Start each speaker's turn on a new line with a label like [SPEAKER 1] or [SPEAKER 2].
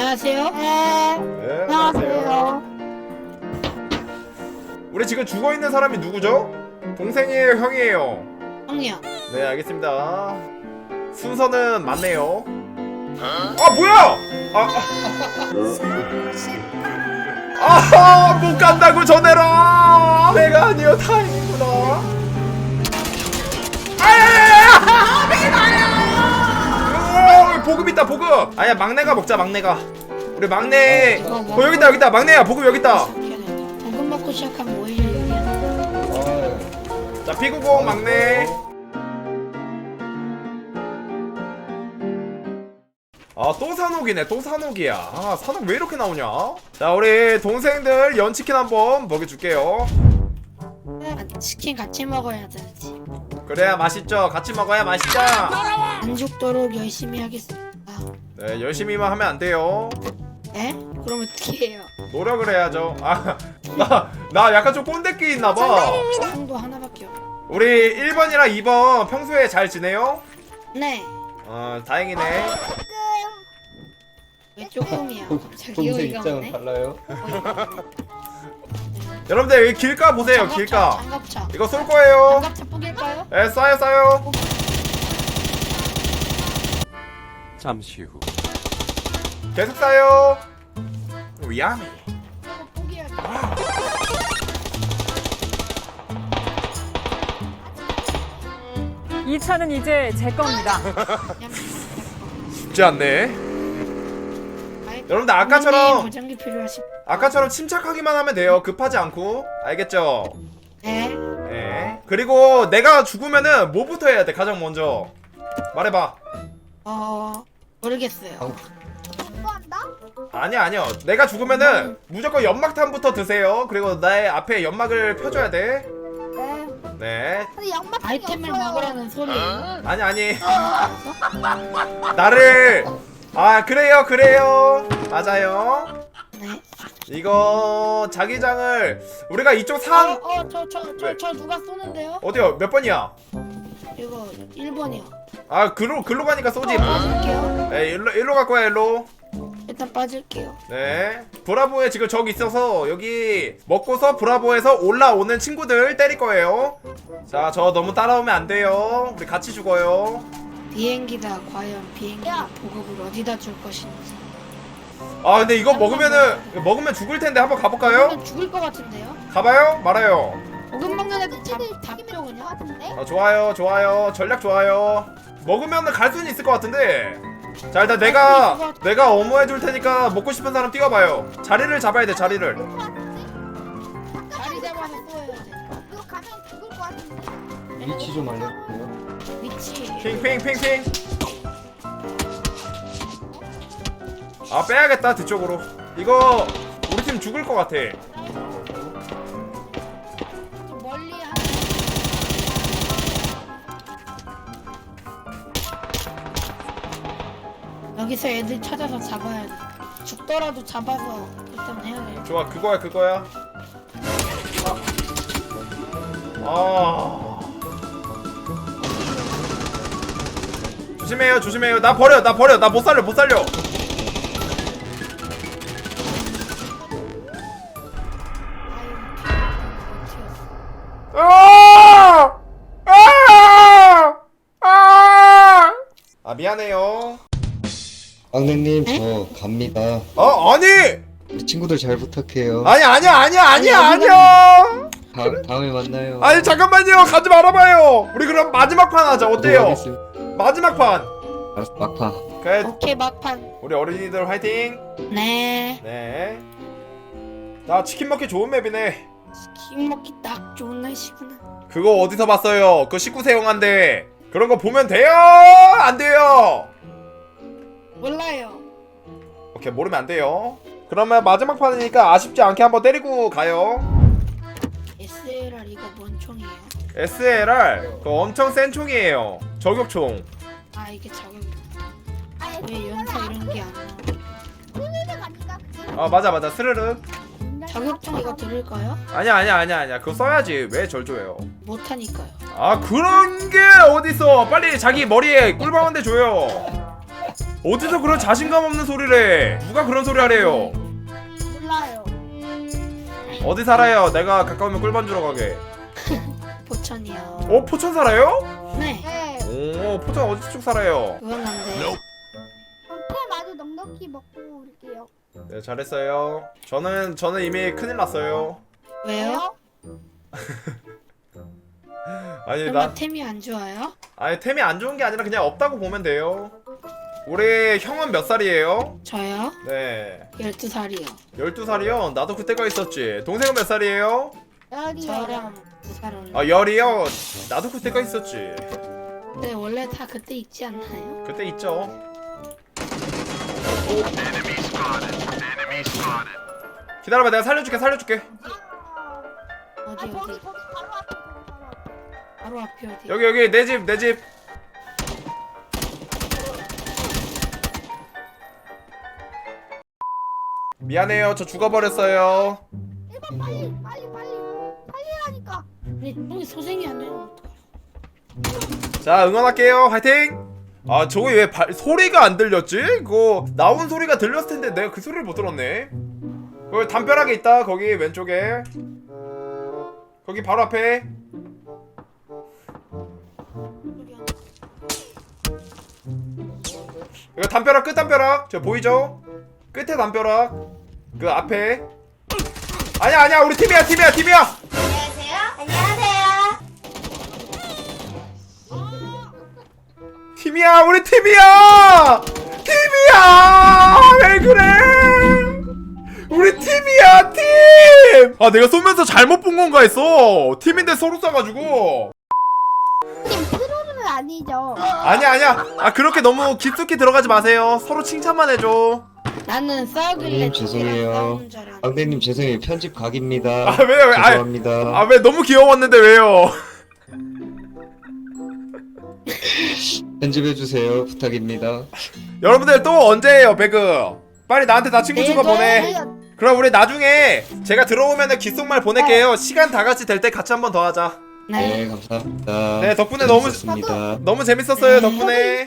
[SPEAKER 1] 안녕하세요.
[SPEAKER 2] 네,
[SPEAKER 1] 안녕하세요.
[SPEAKER 2] 우리 지금 죽어 있는 사람이 누구죠? 동생이에요, 형이에요.
[SPEAKER 1] 형이요.
[SPEAKER 2] 네, 알겠습니다. 순서는 맞네요. 아, 뭐야? 아, 아, 아, 못 간다고 전해라. 내가 아니요, 다행이구나. 내가 보급. 아야, 막내가 먹자, 막내가. 우리 막내. 어, 여기 있다, 여기 있다, 막내야, 보급 여기 있다.
[SPEAKER 1] 볶음 먹고 시작하면 뭐 오일 얘기야.
[SPEAKER 2] 자, 피구공 막내. 아, 또 산옥이네. 또 산옥이야. 아, 산옥 왜 이렇게 나오냐? 자, 우리 동생들 연치킨 한번 먹여줄게요.
[SPEAKER 1] 아, 치킨 같이 먹어야 되지.
[SPEAKER 2] 그래야 맛있죠. 같이 먹어야 맛있죠.
[SPEAKER 1] 안 죽도록 열심히 하겠습니다.
[SPEAKER 2] 네, 열심히만 하면 안 돼요.
[SPEAKER 1] 에? 그럼 어떻게 해요?
[SPEAKER 2] 노력을 해야죠. 아, 나, 나 약간 좀 꼰대끼 있나봐.
[SPEAKER 1] 형도 하나밖에 없.
[SPEAKER 2] 우리 1번이랑 2번 평소에 잘 지내요?
[SPEAKER 1] 네.
[SPEAKER 2] 어, 다행이네.
[SPEAKER 1] 왜 조금이야? 갑자기
[SPEAKER 3] 동생
[SPEAKER 1] 어이가
[SPEAKER 3] 입장은
[SPEAKER 1] 없네.
[SPEAKER 3] 달라요?
[SPEAKER 1] 어이가 없네.
[SPEAKER 2] 여러분들 여기 길가 보세요,
[SPEAKER 1] 장갑차,
[SPEAKER 2] 길가.
[SPEAKER 1] 장갑차.
[SPEAKER 2] 이거 쏠 거예요.
[SPEAKER 1] 장갑차 뿌릴까요?
[SPEAKER 2] 에, 쏴요, 쏴요.
[SPEAKER 4] 잠시 후
[SPEAKER 2] 계속 쏴요. 위험해.
[SPEAKER 1] 이거 포기할게.
[SPEAKER 5] 이 차는 이제 제 겁니다.
[SPEAKER 1] 그냥
[SPEAKER 2] 쉽지 않네. 여러분들 아까처럼-
[SPEAKER 1] 필요하시.
[SPEAKER 2] 아까처럼 침착하기만 하면 돼요. 급하지 않고. 알겠죠?
[SPEAKER 1] 네.
[SPEAKER 2] 네. 그리고 내가 죽으면은 뭐부터 해야 돼? 가장 먼저. 말해봐.
[SPEAKER 1] 어 모르겠어요.
[SPEAKER 2] 아니야, 아니야. 내가 죽으면은 무조건 연막탄부터 드세요. 그리고 나의 앞에 연막을 펴줘야 돼. 네.
[SPEAKER 6] 근데 양말
[SPEAKER 1] 아이템을 먹으라는 소리예요.
[SPEAKER 2] 아니, 아니. 나를. 아, 그래요, 그래요. 맞아요.
[SPEAKER 1] 네.
[SPEAKER 2] 이거 자기장을 우리가 이쪽 산
[SPEAKER 1] 어저 저저
[SPEAKER 2] 왜?
[SPEAKER 1] 저 누가 쏘는데요?
[SPEAKER 2] 어디요? 몇 번이야?
[SPEAKER 1] 이거 1번이요.
[SPEAKER 2] 아 글로 글로 가니까 쏘지.
[SPEAKER 1] 빠질게요.
[SPEAKER 2] 에 일로 일로 갈 거야 일로.
[SPEAKER 1] 일단 빠질게요.
[SPEAKER 2] 네. 브라보에 지금 적 있어서 여기 먹고서 브라보에서 올라오는 친구들 때릴 거예요. 자, 저 너무 따라오면 안 돼요. 우리 같이 죽어요.
[SPEAKER 1] 비행기다 과연 비행기 보급을 어디다 줄 것인지.
[SPEAKER 2] 아, 근데 이거 먹으면은 먹으면 죽을 텐데 한번 가볼까요?
[SPEAKER 1] 죽을 것 같은데요?
[SPEAKER 2] 가봐요. 말아요.
[SPEAKER 1] 보급 먹는 애들 잡 잡죠 그냥.
[SPEAKER 6] 같은데?
[SPEAKER 2] 아, 좋아요, 좋아요. 전략 좋아요. 먹으면은 갈 수는 있을 것 같은데. 자, 일단 내가 내가 어머 해 줄 테니까 먹고 싶은 사람 뛰어봐요. 자리를 잡아야 돼, 자리를.
[SPEAKER 1] 자리 잡아서 쏘여야 돼.
[SPEAKER 6] 이거 가면 죽을 것 같은데?
[SPEAKER 3] 위치 좀 알려주세요.
[SPEAKER 1] 위치.
[SPEAKER 2] 핑핑핑핑. 아 빼야겠다 뒤쪽으로. 이거 우리 팀 죽을 것 같아.
[SPEAKER 1] 여기서 애들 찾아서 잡아야 돼. 죽더라도 잡아서 일단 해야 돼.
[SPEAKER 2] 좋아 그거야 그거야. 아. 아. 조심해요 조심해요 나 버려 나 버려 나 못 살려 못 살려. 아! 아! 아! 아 미안해요.
[SPEAKER 3] 막내님 저 갑니다.
[SPEAKER 2] 어 아니
[SPEAKER 3] 우리 친구들 잘 부탁해요.
[SPEAKER 2] 아니 아니야 아니야 아니야
[SPEAKER 1] 아니,
[SPEAKER 2] 아니야.
[SPEAKER 3] 다, 다음에 만나요.
[SPEAKER 2] 아니 잠깐만요 가지 말아봐요. 우리 그럼 마지막 판 하자
[SPEAKER 3] 네,
[SPEAKER 2] 어때요?
[SPEAKER 3] 알겠습니다.
[SPEAKER 2] 마지막 판.
[SPEAKER 3] 알았어, 막파.
[SPEAKER 2] 그래
[SPEAKER 1] 오케이 막판.
[SPEAKER 2] 우리 어린이들 화이팅.
[SPEAKER 1] 네.
[SPEAKER 2] 네. 나 치킨 먹기 좋은 맵이네.
[SPEAKER 1] 김 먹기 딱 좋은 날씨구나.
[SPEAKER 2] 그거 어디서 봤어요? 그거 19세 영화인데 그런 거 보면 돼요? 안 돼요?
[SPEAKER 1] 몰라요.
[SPEAKER 2] 오케이 모르면 안 돼요. 그러면 마지막 판이니까 아쉽지 않게 한번 때리고 가요.
[SPEAKER 1] SLR 이거 뭔 총이에요?
[SPEAKER 2] SLR 그 엄청 센 총이에요. 저격총.
[SPEAKER 1] 아 이게 자격.
[SPEAKER 6] 아예
[SPEAKER 1] 왜 연사 이런 게 안 나와?
[SPEAKER 6] 스르륵 아닌가?
[SPEAKER 2] 아 맞아 맞아 스르륵.
[SPEAKER 1] 자격증 이거 들을까요?
[SPEAKER 2] 아니야 아니야 아니야 아니야 그거 써야지 왜 절조해요?
[SPEAKER 1] 못하니까요.
[SPEAKER 2] 아 그런 게 어딨어? 빨리 자기 머리에 한대 줘요. 어디서 그런 자신감 없는 소리를 해 누가 그런 소리 하래요
[SPEAKER 6] 몰라요.
[SPEAKER 2] 어디 살아요 내가 가까우면 꿀밤 주러 가게
[SPEAKER 1] 포천이요.
[SPEAKER 2] 어 포천 살아요?
[SPEAKER 1] 네.
[SPEAKER 6] 네.
[SPEAKER 2] 오 포천 어디 쪽 살아요.
[SPEAKER 6] 그럼 템 아주 넉넉히 먹고 올게요.
[SPEAKER 2] 네 잘했어요 저는 저는 이미 큰일 났어요
[SPEAKER 1] 왜요?
[SPEAKER 2] 아니
[SPEAKER 1] 설마
[SPEAKER 2] 나
[SPEAKER 1] 템이 안 좋아요?
[SPEAKER 2] 아니 템이 안 좋은 게 아니라 그냥 없다고 보면 돼요 우리 형은 몇 살이에요?
[SPEAKER 1] 저요?
[SPEAKER 2] 네
[SPEAKER 1] 12살이요.
[SPEAKER 2] 12살이요? 나도 그때가 있었지 동생은 몇 살이에요?
[SPEAKER 1] 저랑 두살 올려.
[SPEAKER 2] 아 열이요? 나도 그때가 있었지
[SPEAKER 1] 네, 원래 다 그때 있지 않나요?
[SPEAKER 2] 그때 있죠 기다려봐 내가 살려줄게 살려줄게
[SPEAKER 6] 아
[SPEAKER 1] 어디
[SPEAKER 6] 저기
[SPEAKER 1] 어디?
[SPEAKER 6] 저기 바로 앞에 저기 바로 앞에.
[SPEAKER 1] 바로 앞이 어디?
[SPEAKER 2] 여기 여기 내 집 내 집 미안해요. 저 죽어버렸어요.
[SPEAKER 6] 1번 빨리 빨리 빨리. 빨리라니까.
[SPEAKER 1] 아니, 형이 소생이 안 어떡해?
[SPEAKER 2] 자 응원할게요. 화이팅! 아 저거 왜 발, 소리가 안 들렸지? 그거 나온 소리가 들렸을 텐데 내가 그 소리를 못 들었네. 거기 담벼락에 있다 거기 왼쪽에. 거기 바로 앞에. 이거 담벼락 끝 담벼락. 저 보이죠? 끝에 담벼락 그 앞에. 아니야 아니야 우리 팀이야 팀이야 팀이야.
[SPEAKER 6] 안녕하세요. 안녕하세요.
[SPEAKER 2] 팀이야 우리 팀이야. 팀이야. 왜 그래? 우리 팀이야 팀아 내가 쏘면서 잘못 본 건가 했어. 팀인데 서로 쏴가지고.
[SPEAKER 6] 팀 트롤은 아니죠.
[SPEAKER 2] 아니야 아니야. 아 그렇게 너무 깊숙이 들어가지 마세요. 서로 칭찬만 해줘
[SPEAKER 1] 나는 싸우길래
[SPEAKER 3] 음, 죄송해요.
[SPEAKER 1] 싸우는 줄 알았는데.
[SPEAKER 3] 왕대님 죄송해요. 편집 각입니다.
[SPEAKER 2] 아왜왜아
[SPEAKER 3] 죄송합니다.
[SPEAKER 2] 아 왜 너무 귀여웠는데 왜요?
[SPEAKER 3] 편집해 주세요. 부탁입니다.
[SPEAKER 2] 여러분들 또 언제예요 배그? 빨리 나한테 다 친구 추가 보내. 그럼 우리 나중에 제가 들어오면은 귓속말 보낼게요. 시간 다 같이 될 때 같이 한번 더 하자.
[SPEAKER 1] 네.
[SPEAKER 3] 네 감사합니다.
[SPEAKER 2] 네, 덕분에 너무-
[SPEAKER 3] 재밌었습니다.
[SPEAKER 2] 너무 재밌었어요
[SPEAKER 1] 네.
[SPEAKER 2] 덕분에